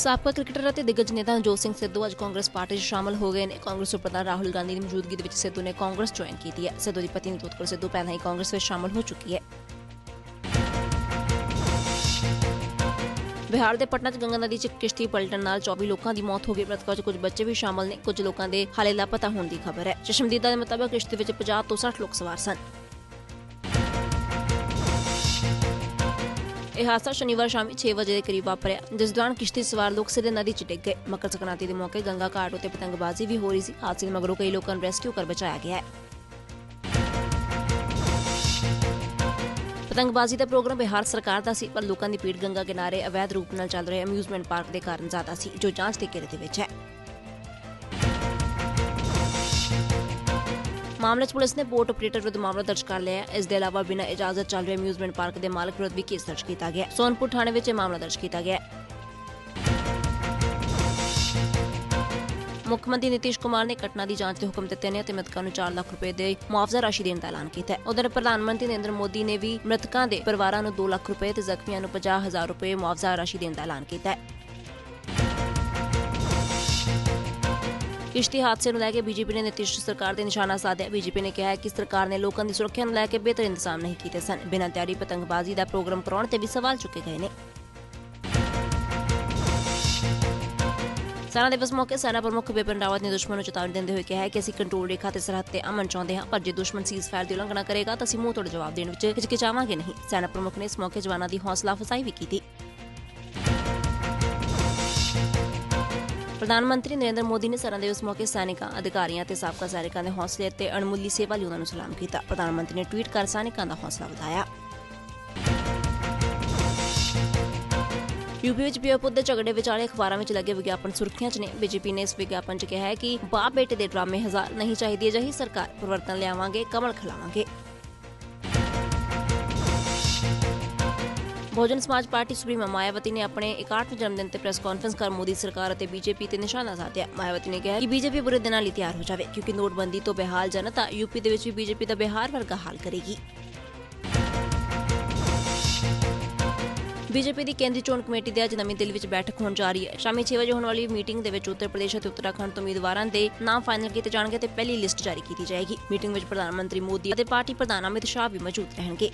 ਸਾਬਕਾ ਕ੍ਰਿਕਟਰ ਅਤੇ ਦਿੱਗਜ ਨੇਤਾ ਨਵਜੋਤ ਸਿੰਘ ਸਿੱਧੂ ਅੱਜ ਕਾਂਗਰਸ ਪਾਰਟੀ 'ਚ ਸ਼ਾਮਲ ਹੋ ਗਏ ਨੇ। ਕਾਂਗਰਸ ਪ੍ਰਧਾਨ ਰਾਹੁਲ ਗਾਂਧੀ ਦੀ ਮੌਜੂਦਗੀ ਦੇ ਵਿੱਚ ਸਿੱਧੂ ਨੇ ਕਾਂਗਰਸ ਜੁਆਇਨ ਕੀਤੀ ਹੈ। ਸਿੱਧੂ ਦੀ ਪਤਨੀ ਤੋਤਕਰ ਸਿੱਧੂ ਪਹਿਲਾਂ ਹੀ ਕਾਂਗਰਸ ਵਿੱਚ ਸ਼ਾਮਲ ਹੋ ਚੁੱਕੀ ਹੈ। ਬਿਹਾਰ ਦੇ ਪਟਨਾ 'ਚ ਗੰਗਾ ਨਦੀ 'ਚ ਕਿਸ਼ਤੀ ਪਲਟਣ ਨਾਲ 24 ਲੋਕਾਂ ਦੀ ਮੌਤ ਹੋ ਗਈ। ਮ੍ਰਿਤਕਾਂ 'ਚ ਕੁਝ ਬੱਚੇ ਵੀ ਸ਼ਾਮਲ ਨੇ। ਕੁਝ ਲੋਕਾਂ ਦੇ ਹਾਲੇ ਲਾਪਤਾ ਹੋਣ ਦੀ ਖਬਰ ਹੈ। ਚਸ਼ਮਦੀਦਾ ਦੇ ਮੁਤਾਬਕ ਕਿਸ਼ਤੀ ਵਿੱਚ 50 ਤੋਂ 60 ਲੋਕ ਸਵਾਰ ਸਨ। ਇਹ ਹਾਦਸਾ ਸ਼ਨੀਵਾਰ ਸ਼ਾਮੀ 6 ਵਜੇ ਦੇ ਕਰੀਬ ਵਾਪਰਿਆ, ਜਿਸ ਦੌਰਾਨ ਕਿਸ਼ਤੀ ਸਵਾਰ ਲੋਕ ਸਿੱਧੇ ਨਦੀ 'ਚ ਡਿੱਗ ਗਏ। ਮਕਰ ਸੰਕ੍ਰਾਂਤੀ ਦੇ ਮੌਕੇ ਗੰਗਾ ਘਾਟ ਉੱਤੇ ਪਤੰਗਬਾਜ਼ੀ ਵੀ ਹੋ ਰਹੀ ਸੀ। ਹਾਦਸੇ ਦੇ ਮਗਰੋਂ ਕਈ ਲੋਕਾਂ ਨੂੰ ਰੈਸਕਿਊ ਕਰ ਬਚਾਇਆ ਗਿਆ ਹੈ। ਪਤੰਗਬਾਜ਼ੀ ਦਾ ਪ੍ਰੋਗਰਾਮ ਬਿਹਾਰ ਸਰਕਾਰ ਦਾ ਸੀ, ਪਰ ਲੋਕਾਂ ਦੀ ਭੀੜ ਗੰਗਾ ਕਿਨਾਰੇ ਅਵੈਧ ਰੂਪ ਨਾਲ ਚੱਲ ਰਹੇ ਅਮਿਊਜ਼ਮੈਂਟ ਪਾਰਕ ਦੇ ਕਾਰਨ ਜ਼ਿਆਦਾ ਸੀ, ਜੋ ਜਾਂਚ ਦੇ ਘੇਰੇ ਦੇ ਵਿੱਚ ਹੈ। ਮਾਮਲੇ 'ਚ ਪੁਲਿਸ ਨੇ ਬੋਟ ਆਪਰੇਟਰ ਵਿਰੁੱਧ ਮਾਮਲਾ ਦਰਜ ਕਰ ਲਿਆ ਇਸ ਦੇ ਇਲਾਵਾ ਬਿਨਾਂ ਇਜਾਜ਼ਤ ਚੱਲ ਰਹੇ ਅਮਿਊਜ਼ਮੈਂਟ ਪਾਰਕ ਦੇ ਮਾਲਕ ਵਿਰੁੱਧ ਵੀ ਕੇਸ ਦਰਜ ਕੀਤਾ ਗਿਆ ਸੋਨਪੁਰ ਥਾਣੇ ਵਿੱਚ ਇਹ ਮਾਮਲਾ ਦਰਜ ਕੀਤਾ ਗਿਆ ਮੁੱਖ ਮੰਤਰੀ ਨਿਤੀਸ਼ ਕੁਮਾਰ ਨੇ ਘਟਨਾ ਦੀ ਜਾਂਚ ਦੇ ਹੁਕਮ ਦਿੱਤੇ ਨੇ ਅਤੇ ਮ੍ਰਿਤਕਾਂ ਨੂੰ 4 ਲੱਖ ਰੁਪਏ ਦੇ ਮੁਆਵਜ਼ਾ ਰਾਸ਼ੀ ਦੇਣ ਦਾ ਐਲਾਨ ਕੀਤਾ ਹੈ ਉਧਰ ਪ੍ਰਧਾਨ ਮੰਤਰੀ ਨਰਿੰਦਰ ਮੋਦੀ ਨੇ ਵੀ ਮ੍ਰਿਤਕਾਂ ਦੇ ਪਰਿਵਾਰਾਂ ਨੂੰ 2 ਲੱਖ ਰੁਪਏ ਤੇ ਜ਼ਖਮੀਆਂ ਨੂੰ 50000 ਰੁਪਏ ਮੁਆਵਜ਼ਾ ਰਾਸ਼ੀ ਦੇਣ ਦਾ ਐਲਾਨ ਕੀਤਾ ਹੈ ਕਿਸ਼ਤੀ ਹਾਦਸੇ ਨੂੰ ਲੈ ਕੇ ਬੀਜੇਪੀ ਨੇ ਨਿਤੀਸ਼ ਸਰਕਾਰ ਤੇ ਨਿਸ਼ਾਨਾ ਸਾਧਿਆ। ਬੀਜੇਪੀ ਨੇ ਕਿਹਾ ਹੈ ਕਿ ਸਰਕਾਰ ਨੇ ਲੋਕਾਂ ਦੀ ਸੁਰੱਖਿਆ ਨੂੰ ਲੈ ਕੇ ਬਿਹਤਰ ਇੰਤਜ਼ਾਮ ਨਹੀਂ ਕੀਤੇ ਸਨ। ਬਿਨਾਂ ਤਿਆਰੀ ਪਤੰਗਬਾਜ਼ੀ ਦਾ ਪ੍ਰੋਗਰਾਮ ਕਰਾਉਣ ਤੇ ਵੀ ਸਵਾਲ ਚੁੱਕੇ ਗਏ ਨੇ। ਸੈਨਾ ਦਿਵਸ ਮੌਕੇ ਸੈਨਾ ਪ੍ਰਮੁੱਖ ਬਿਪਿਨ ਰਾਵਤ ਨੇ ਦੁਸ਼ਮਣ ਨੂੰ ਚੇਤਾਵਨੀ ਦਿੰਦੇ ਹੋਏ ਕਿਹਾ ਹੈ ਕਿ ਅਸੀਂ ਕੰਟਰੋਲ ਰੇਖਾ ਤੇ ਸਰਹੱਦ ਤੇ ਅਮਨ ਚਾਹੁੰਦੇ ਹਾਂ, ਪਰ ਜੇ ਦੁਸ਼ਮਣ ਸੀਜ਼ਫਾਇਰ ਦੀ ਉਲੰਘਣਾ ਕਰੇਗਾ ਤਾਂ ਅਸੀਂ ਮੂੰਹ ਤੋੜ ਜਵਾਬ ਦੇਣ ਵਿੱਚ ਹਿਚਕਿਚਾਵਾਂਗੇ ਨਹੀਂ। ਸੈਨਾ ਪ੍ਰਮੁੱਖ ਨੇ ਇਸ ਮੌਕੇ ਜਵਾਨਾਂ ਦੀ ਹੌਸਲਾ ਅਫਜ਼ਾਈ ਵੀ ਕੀਤੀ। ਪ੍ਰਧਾਨ ਮੰਤਰੀ ਨਰਿੰਦਰ ਮੋਦੀ ਨੇ ਸੈਨਾ ਦਿਵਸ ਮੌਕੇ ਸੈਨਿਕਾਂ, ਅਧਿਕਾਰੀਆਂ ਤੇ ਸਾਬਕਾ ਸੈਨਿਕਾਂ ਦੇ ਹੌਸਲੇ ਅਤੇ ਅਣਮੁੱਲੀ ਸੇਵਾ ਲਈ ਉਹਨਾਂ ਨੂੰ ਸਲਾਮ ਕੀਤਾ। ਪ੍ਰਧਾਨ ਮੰਤਰੀ ਨੇ ਟਵੀਟ ਕਰ ਸੈਨਿਕਾਂ ਦਾ ਹੌਸਲਾ ਵਧਾਇਆ। ਯੂਪੀ ਵਿੱਚ ਪਿਓ ਪੁੱਤ ਦੇ ਝਗੜੇ ਵਿਚਾਲੇ ਅਖਬਾਰਾਂ ਵਿੱਚ ਲੱਗੇ ਵਿਗਿਆਪਨ ਸੁਰਖੀਆਂ 'ਚ ਨੇ। ਬੀਜੇਪੀ ਨੇ ਇਸ ਵਿਗਿਆਪਨ 'ਚ ਕਿਹਾ ਹੈ ਕਿ ਬਾਪ ਬੇਟੇ ਦੇ ਡਰਾਮੇ ਹਜ਼ਾਰ ਨਹੀਂ ਚਾਹੀਦੀ, ਅਜਿਹੀ ਸਰਕਾਰ। ਪਰਿਵਰਤਨ ਲਿਆਵਾਂਗੇ, ਕਮਲ ਖਿਲਾਵਾਂਗੇ। ਬਹੁਜਨ ਸਮਾਜ ਪਾਰਟੀ ਸੁਪਰੀਮੋ ਮਾਇਆਵਤੀ ਨੇ ਆਪਣੇ 61ਵੇਂ ਜਨਮ ਦਿਨ ਤੇ ਪ੍ਰੈਸ ਕਾਨਫਰੰਸ ਕਰ ਮੋਦੀ ਸਰਕਾਰ ਅਤੇ ਬੀਜੇਪੀ ਤੇ ਨਿਸ਼ਾਨਾ ਸਾਧਿਆ। ਮਾਇਆਵਤੀ ਨੇ ਕਿਹਾ ਕਿ ਬੀਜੇਪੀ ਬੁਰੇ ਦਿਨਾਂ ਲਈ ਤਿਆਰ ਹੋ ਜਾਵੇ, ਕਿਉਂਕਿ ਨੋਟਬੰਦੀ ਤੋਂ ਬੇਹਾਲ ਜਨਤਾ ਯੂਪੀ ਦੇ ਵਿੱਚ ਵੀ ਬੀਜੇਪੀ ਦਾ ਬਿਹਾਰ ਵਰਗਾ ਹਾਲ ਕਰੇਗੀ। ਬੀਜੇਪੀ ਦੀ ਕੇਂਦਰੀ ਚੋਣ ਕਮੇਟੀ ਦੇ ਅੱਜ ਨਵੀਂ ਦਿੱਲੀ ਵਿੱਚ ਬੈਠਕ ਹੋਣ ਜਾ ਰਹੀ ਹੈ। ਸ਼ਾਮੀ 6 ਵਜੇ ਹੋਣ ਵਾਲੀ ਮੀਟਿੰਗ ਦੇ ਵਿੱਚ ਉੱਤਰ ਪ੍ਰਦੇਸ਼ ਅਤੇ ਉੱਤਰਾਖੰਡ ਤੋਂ ਉਮੀਦਵਾਰਾਂ ਦੇ ਨਾਮ ਫਾਈਨਲ ਕੀਤੇ ਜਾਣਗੇ ਤੇ ਪਹਿਲੀ ਲਿਸਟ ਜਾਰੀ ਕੀਤੀ ਜਾਏਗੀ। ਮੀਟਿੰਗ ਵਿੱਚ ਪ੍ਰਧਾਨ ਮੰਤਰੀ ਮੋਦੀ ਅਤੇ ਪਾਰਟੀ ਪ੍ਰਧਾਨ ਅਮਿਤ ਸ਼ਾਹ ਵੀ ਮੌਜੂਦ ਰਹਿਣਗੇ।